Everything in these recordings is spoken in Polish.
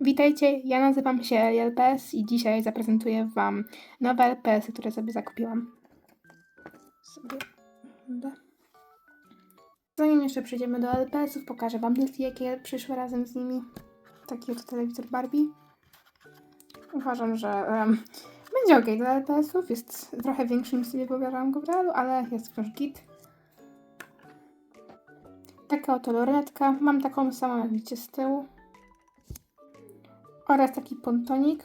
Witajcie, ja nazywam się LPS i dzisiaj zaprezentuję Wam nowe LPS, które sobie zakupiłam. Sobie. Zanim jeszcze przejdziemy do LPS-ów, pokażę Wam listy, jakie przyszły razem z nimi. Taki oto telewizor Barbie. Uważam, że em, będzie ok dla LPS-ów. Jest trochę większy niż sobie wyobrażałam go w realu, ale jest wciąż git. Taka oto lornetka. Mam taką samą, jak widzicie z tyłu. Oraz taki pontonik.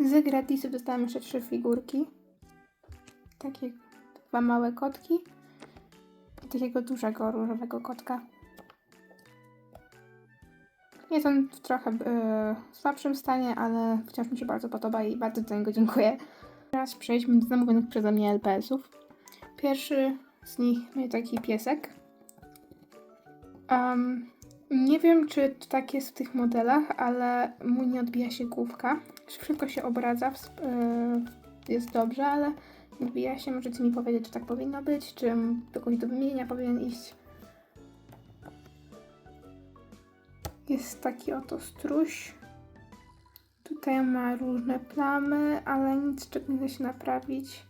Z gratisu dostałam jeszcze trzy figurki. Takie dwa małe kotki. I takiego dużego różowego kotka. Jest on w trochę e, słabszym stanie, ale wciąż mi się bardzo podoba i bardzo za niego dziękuję. Teraz przejdźmy do zamówionych przeze mnie LPS-ów. Pierwszy z nich jest taki piesek. Um, nie wiem, czy to tak jest w tych modelach, ale mu nie odbija się główka. Wszystko się obradza, yy, jest dobrze, ale odbija się. Możecie mi powiedzieć, czy tak powinno być, czy jakoś do wymienienia powinien iść. Jest taki oto struś. Tutaj ma różne plamy, ale nic czego nie da się naprawić.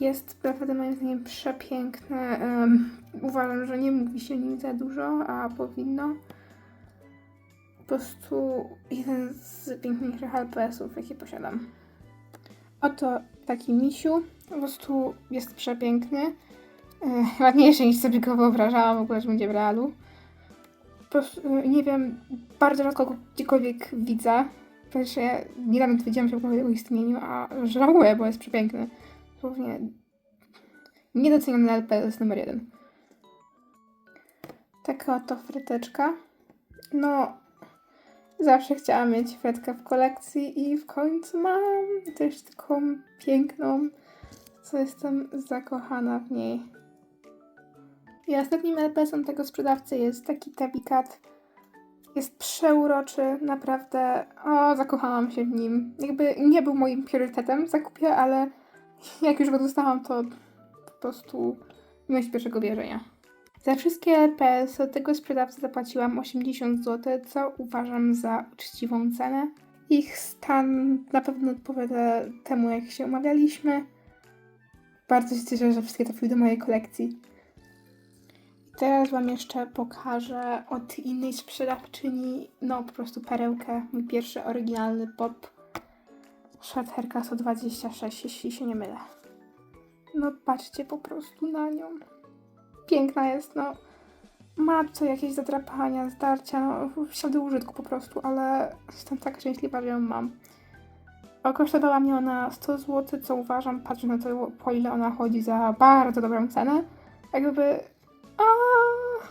Jest naprawdę moim zdaniem przepiękne. Em, uważam, że nie mówi się nim za dużo, a powinno. Po prostu jeden z piękniejszych LPS-ów, jakie posiadam. Oto taki misiu. Po prostu jest przepiękny. E, ładniejszy niż sobie go wyobrażałam w ogóle, że będzie w realu. Po prostu, e, nie wiem, bardzo rzadko go gdziekolwiek widzę. Przecież ja niedawno dowiedziałam się o jego istnieniu, a żałuję, bo jest przepiękny. Dosłownie niedoceniony LPS numer jeden. Taka oto fryteczka. No, zawsze chciałam mieć frytkę w kolekcji i w końcu mam też taką piękną, co jestem zakochana w niej. I ostatnim LPS-em tego sprzedawcy jest taki Tabikat. Jest przeuroczy, naprawdę. O, zakochałam się w nim. Jakby nie był moim priorytetem zakupie, ale jak już go dostałam, to po prostu myśl pierwszego wierzenia. Za wszystkie od tego sprzedawcy zapłaciłam 80 zł, co uważam za uczciwą cenę. Ich stan na pewno odpowiada temu, jak się umawialiśmy. Bardzo się cieszę, że wszystkie trafiły do mojej kolekcji. Teraz Wam jeszcze pokażę od innej sprzedawczyni, no po prostu perełkę, mój pierwszy oryginalny pop Shredherka 126, jeśli się nie mylę. No patrzcie po prostu na nią. Piękna jest, no. Ma co jakieś zadrapania, zdarcia, no ślady użytku po prostu, ale jestem tak szczęśliwa, że ją mam. Kosztowała mnie ona 100 zł, co uważam, patrząc na to, po ile ona chodzi, za bardzo dobrą cenę. Jakby... A,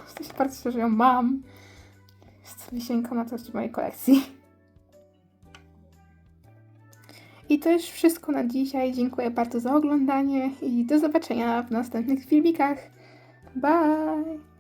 Jesteś bardzo cieszę, że ją mam. Jest wisienką na torcie mojej kolekcji. I to już wszystko na dzisiaj. Dziękuję bardzo za oglądanie i do zobaczenia w następnych filmikach. Bye!